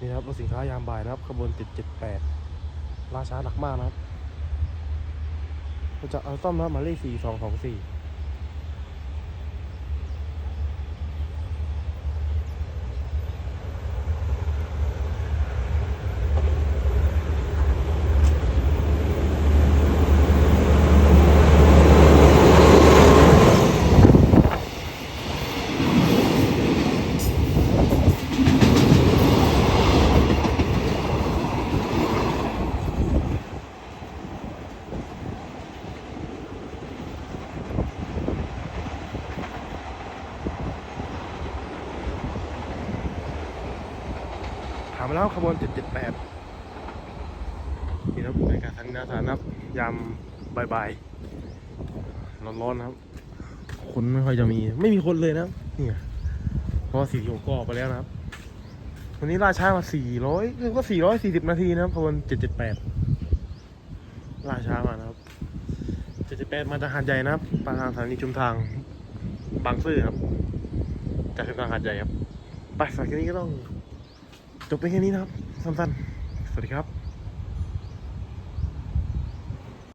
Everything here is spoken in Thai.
นี่นะครับรถสินค้ายามบ่ายนะครับขบวน778ราช้าหนักมากนะครับเราจะเอาต้อมนะครับหมายเลข4224 ถามมาแล้วขบวน 778 นี่ะครับในการทันนาสารนะครับยามบ่ายๆร้อนๆนะครับ คนไม่ค่อยจะมี ไม่มีคนเลยนะเนี่ยเพราะว่าสีโยก็ออกไปแล้วนะครับ วันนี้ล่าช้ามา 400เรียกว่า440 นาทีนะครับขบวน 778 ล่าช้ามานะครับ 778 มาจากหาดใหญ่นะครับปางทางสถานีชุมทางบางซื่อครับจากชุมทางหาดใหญ่ครับไปสำหรับคลิปนี้ก็ต้อง จบไปแค่นี้นะครับสั้นๆ สวัสดีครับ